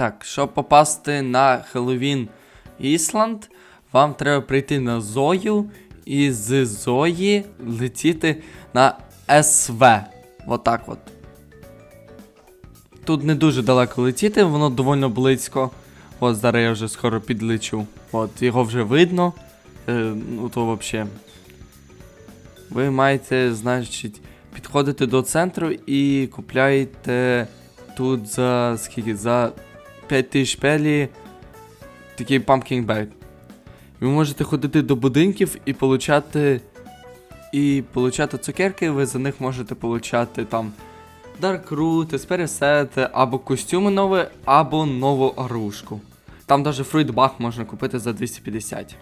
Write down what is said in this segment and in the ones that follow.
Так, щоб попасти на Хеллоуін Ісланд, вам треба прийти на Зою і з Зої летіти на СВ. Отак от. Тут не дуже далеко летіти, воно доволі близько. От зараз я вже скоро підлечу. От, його вже видно. Е, ну то взагалі. Ви маєте, значить, підходити до центру і купляєте тут за скільки? За 5000 пелі такий pumpkin bag. Ви можете ходити до будинків і получати. І получати цукерки, ви за них можете получати там Даркрут, еспересети, або костюми нові, або нову оружку. Там навіть фруйтбах можна купити за 250.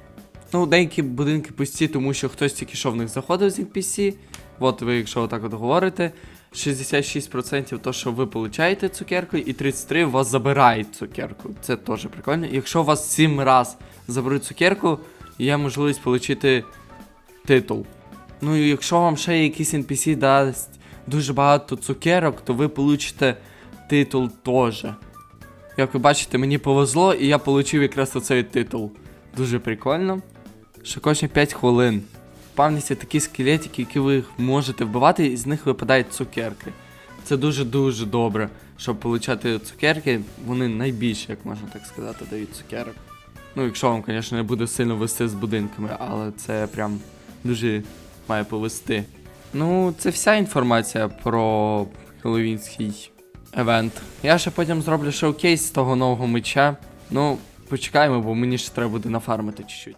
Ну, деякі будинки пусті, тому що хтось тільки що в них заходив з NPC. От ви, якщо отак от говорите, 66% то, що ви получаєте цукерку, і 33% у вас забирають цукерку. Це теж прикольно. Якщо у вас 7 раз заберуть цукерку, є можливість отримати титул. Ну і якщо вам ще якийсь NPC дасть дуже багато цукерок, то ви получите титул теж. Як ви бачите, мені повезло, і я отримав якраз оцей титул. Дуже прикольно. Що кожні 5 хвилин. Спавняться такі скелетики, які ви можете вбивати, і з них випадають цукерки. Це дуже-дуже добре, щоб отримати цукерки, вони найбільше, як можна так сказати, дають цукерок. Ну, якщо вам, звісно, не буде сильно вести з будинками, але це прям дуже має повести. Ну, це вся інформація про хеллоуінський евент. Я ще потім зроблю шоукейс з того нового меча. Ну, почекаємо, бо мені ще треба буде нафармити чуть-чуть.